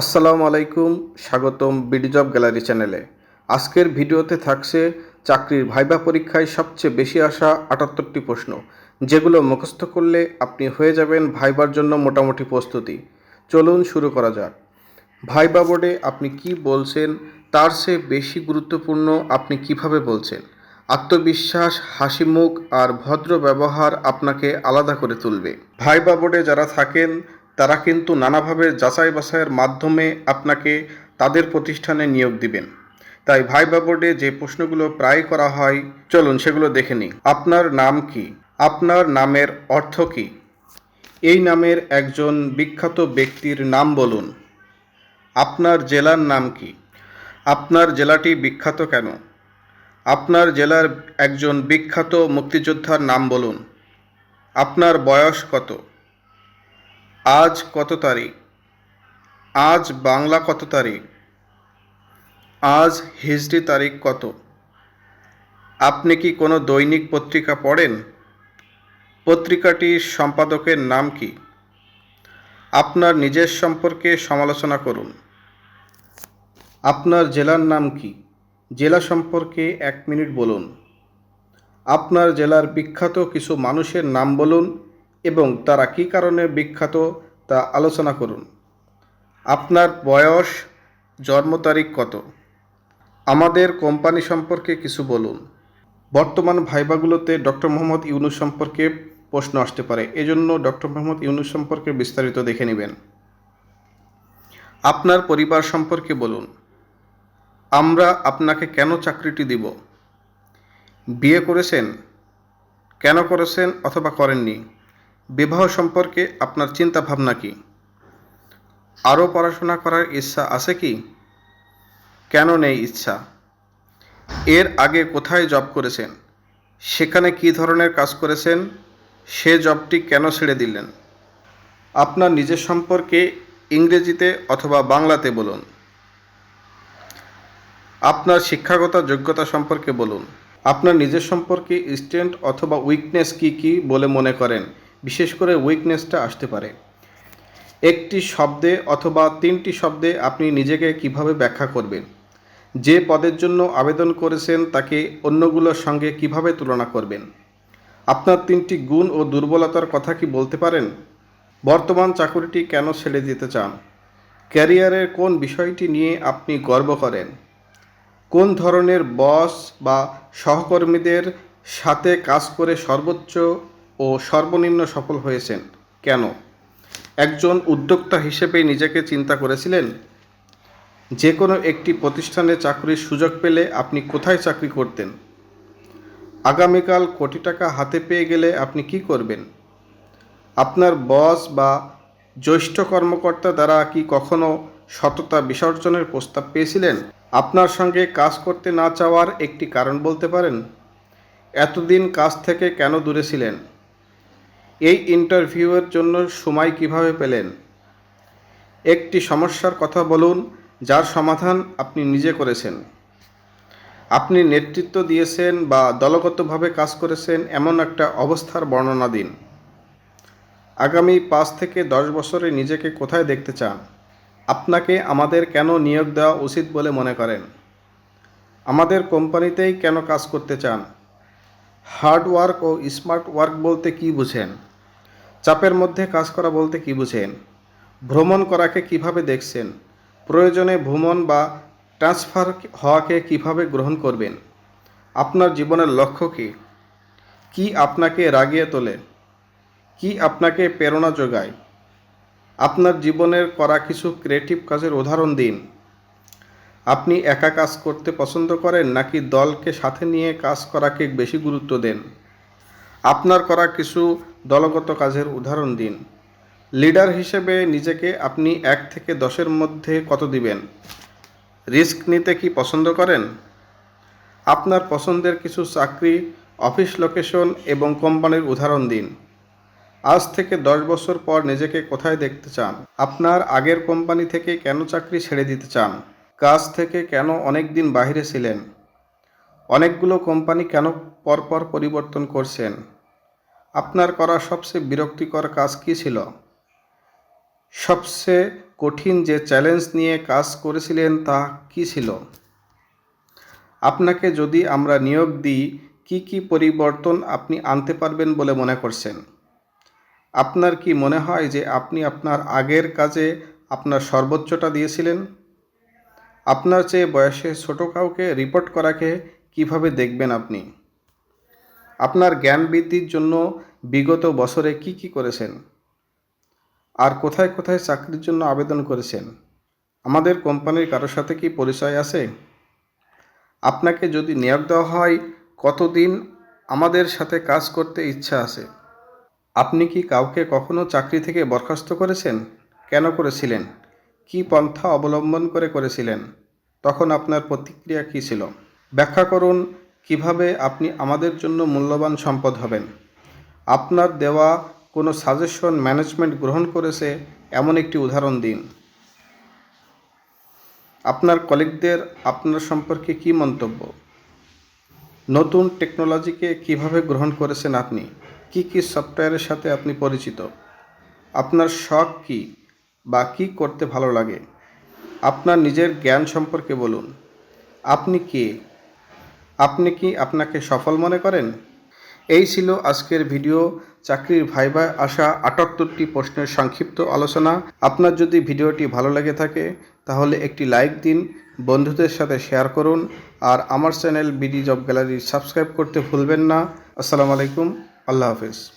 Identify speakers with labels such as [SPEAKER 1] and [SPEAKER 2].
[SPEAKER 1] আসসালামু আলাইকুম, স্বাগতম বিডি জব গ্যালারি চ্যানেলে। আজকের ভিডিওতে থাকছে চাকরির ভাইবা পরীক্ষায় সবচেয়ে বেশি আসা আটাত্তরটি প্রশ্ন, যেগুলো মুখস্থ করলে আপনি হয়ে যাবেন ভাইবার জন্য মোটামুটি প্রস্তুতি। চলুন শুরু করা যাক। ভাইবা বোর্ডে আপনি কি বলছেন, তার চেয়ে বেশি গুরুত্বপূর্ণ আপনি কীভাবে বলছেন? আত্মবিশ্বাস হাসি মুখ আর ভদ্র ব্যবহার আপনাকে আলাদা করে তুলবে। ভাইবা বোর্ডে যারা থাকেন তারা কিন্তু নানাভাবে যাচাই বাছাইয়ের মাধ্যমে আপনাকে তাদের প্রতিষ্ঠানে নিয়োগ দিবেন। তাই ভাইবা বোর্ডে যে প্রশ্নগুলো প্রায় করা হয়, চলুন সেগুলো দেখে নিই। আপনার নাম কি? আপনার নামের অর্থ কী? এই নামের একজন বিখ্যাত ব্যক্তির নাম বলুন। আপনার জেলার নাম কি? আপনার জেলাটি বিখ্যাত কেন? আপনার জেলার একজন বিখ্যাত মুক্তিযোদ্ধার নাম বলুন। আপনার বয়স কত? আজ কত তারিখ? আজ বাংলা কত তারিখ? আজ হিজড়ি তারিখ কত? আপনি কি কোনো দৈনিক পত্রিকা পড়েন? পত্রিকাটির সম্পাদকের নাম কি? আপনার নিজের সম্পর্কে সমালোচনা করুন। আপনার জেলার নাম কি? জেলা সম্পর্কে এক মিনিট বলুন। আপনার জেলার বিখ্যাত কিছু মানুষের নাম বলুন। এবং তারা কী কারণে বিখ্যাত তা আলোচনা করুন। আপনার বয়স, জন্ম তারিখ কত? আমাদের কোম্পানি সম্পর্কে কিছু বলুন। বর্তমান ভাইবাগুলোতে ডক্টর মোহাম্মদ ইউনুস সম্পর্কে প্রশ্ন আসতে পারে। এজন্য ডক্টর মোহাম্মদ ইউনুস সম্পর্কে বিস্তারিত দেখে নেবেন। আপনার পরিবার সম্পর্কে বলুন। আমরা আপনাকে কেন চাকরিটি দিব? বিয়ে করেছেন? কেন করেছেন অথবা করেননি? বিবাহ সম্পর্কে আপনার চিন্তা ভাবনা কি? আরও পড়াশোনা করার ইচ্ছা আছে কি? কেন নেই ইচ্ছা? এর আগে কোথায় জব করেছেন? সেখানে কী ধরনের কাজ করেছেন? সে জবটি কেন ছেড়ে দিলেন? আপনার নিজের সম্পর্কে ইংরেজিতে অথবা বাংলাতে বলুন। আপনার শিক্ষাগত যোগ্যতা সম্পর্কে বলুন। আপনার নিজের সম্পর্কে স্ট্রেন্থ অথবা উইকনেস কি কি বলে মনে করেন? বিশেষ করে উইকনেসটা আসতে পারে। একটি শব্দে অথবা তিনটি শব্দে আপনি নিজেকে কীভাবে ব্যাখ্যা করবেন? যে পদের জন্য আবেদন করেছেন তাকে অন্যগুলোর সঙ্গে কীভাবে তুলনা করবেন? আপনার তিনটি গুণ ও দুর্বলতার কথা কি বলতে পারেন? বর্তমান চাকরিটি কেন ছেড়ে দিতে চান? ক্যারিয়ারের কোন বিষয়টি নিয়ে আপনি গর্ব করেন? কোন ধরনের বস বা সহকর্মীদের সাথে কাজ করে সর্বোচ্চ ও সর্বনিম্ন সফল হয়েছেন। কেন? একজন উদ্যোক্তা হিসেবে নিজেকে চিন্তা করেছিলেন? যে কোনো একটি প্রতিষ্ঠানে চাকরির সুযোগ পেলে আপনি কোথায় চাকরি করতেন? আগামীকাল কোটি টাকা হাতে পেয়ে গেলে আপনি কি করবেন? আপনার বস বা জ্যৈষ্ঠ কর্মকর্তা দ্বারা কি কখনো সততা বিসর্জনের প্রস্তাব পেয়েছিলেন? আপনার সঙ্গে কাজ করতে না চাওয়ার একটি কারণ বলতে পারেন? এতদিন কাজ থেকে কেন দূরে ছিলেন? এই ইন্টারভিউয়ের জন্য সময় কীভাবে পেলেন? একটি সমস্যার কথা বলুন, যার সমাধান আপনি নিজে করেছেন। আপনি নেতৃত্ব দিয়েছেন বা দলগতভাবে কাজ করেছেন এমন একটা অবস্থার বর্ণনা দিন। আগামী পাঁচ থেকে দশ বছরে নিজেকে কোথায় দেখতে চান? আপনাকে আমাদের কেন নিয়োগ দেওয়া উচিত বলে মনে করেন? আমাদের কোম্পানিতেই কেন কাজ করতে চান? হার্ড ওয়ার্ক ও স্মার্ট ওয়ার্ক বলতে কি বুঝেন? চাপের মধ্যে কাজ করা বলতে কি বুঝেন? ভ্রমণ করাকে কীভাবে দেখছেন? প্রয়োজনে ভ্রমণ বা ট্রান্সফার হওয়াকে কীভাবে গ্রহণ করবেন? আপনার জীবনের লক্ষ্য কী? কি আপনাকে রাগিয়ে তোলে? কি আপনাকে প্রেরণা যোগায়? আপনার জীবনের করা কিছু ক্রিয়েটিভ কাজের উদাহরণ দিন। আপনি একা কাজ করতে পছন্দ করেন নাকি দলকে সাথে নিয়ে কাজ করাকে বেশি গুরুত্ব দেন? আপনার করা কিছু দলগত কাজের উদাহরণ দিন। লিডার হিসেবে নিজেকে আপনি এক থেকে দশের মধ্যে কত দিবেন? রিস্ক নিতে কি পছন্দ করেন? আপনার পছন্দের কিছু চাকরি, অফিস লোকেশন এবং কোম্পানির উদাহরণ দিন। আজ থেকে দশ বছর পর নিজেকে কোথায় দেখতে চান? আপনার আগের কোম্পানি থেকে কেন চাকরি ছেড়ে দিতে চান? কাজ থেকে কেন অনেক দিন বাইরে ছিলেন? অনেকগুলো কোম্পানি কেন পরপর পরিবর্তন করছেন? আপনার করা সবচেয়ে বিরক্তিকর কাজ কী ছিল? সবচেয়ে কঠিন যে চ্যালেঞ্জ নিয়ে কাজ করেছিলেন তা কী ছিল? আপনাকে যদি আমরা নিয়োগ দিই, কি কি পরিবর্তন আপনি আনতে পারবেন বলে মনে করছেন? আপনার কি মনে হয় যে আপনি আপনার আগের কাজে আপনার সর্বোচ্চটা দিয়েছিলেন? আপনার চেয়ে বয়সে ছোট কাউকে রিপোর্ট করাকে কীভাবে দেখবেন আপনি? আপনার জ্ঞান বৃদ্ধির জন্য বিগত বছরে কি কি করেছেন? আর কোথায় কোথায় চাকরির জন্য আবেদন করেছেন? আমাদের কোম্পানির কারোর সাথে কি পরিচয় আছে? আপনাকে যদি নিয়োগ দেওয়া হয়, কতদিন আমাদের সাথে কাজ করতে ইচ্ছা আছে? আপনি কি কাউকে কখনো চাকরি থেকে বরখাস্ত করেছেন? কেন করেছিলেন? কি পন্থা অবলম্বন করে করেছিলেন? তখন আপনার প্রতিক্রিয়া কী ছিল? ব্যাখ্যা করুন, কীভাবে আপনি আমাদের জন্য মূল্যবান সম্পদ হবেন? আপনার দেওয়া কোনো সাজেশন ম্যানেজমেন্ট গ্রহণ করেছে এমন একটি উদাহরণ দিন। আপনার কলিগদের আপনার সম্পর্কে কী মন্তব্য? নতুন টেকনোলজিকে কীভাবে গ্রহণ করেছেন আপনি? কি কি সফটওয়্যারের সাথে আপনি পরিচিত? আপনার শখ কি বা কী করতে ভালো লাগে? আপনার নিজের জ্ঞান সম্পর্কে বলুন। আপনি কে? আপনি কি আপনাকে সফল মনে করেন? এই ছিল আজকের ভিডিও। চাকরির ভাইভায় আসা আটাত্তরটি প্রশ্নের সংক্ষিপ্ত আলোচনা। আপনার যদি ভিডিওটি ভালো লেগে থাকে, তাহলে একটি লাইক দিন, বন্ধুদের সাথে শেয়ার করুন, আর আমার channel BD job gallery subscribe করতে ভুলবেন না। আসসালামু আলাইকুম, আল্লাহ হাফিজ।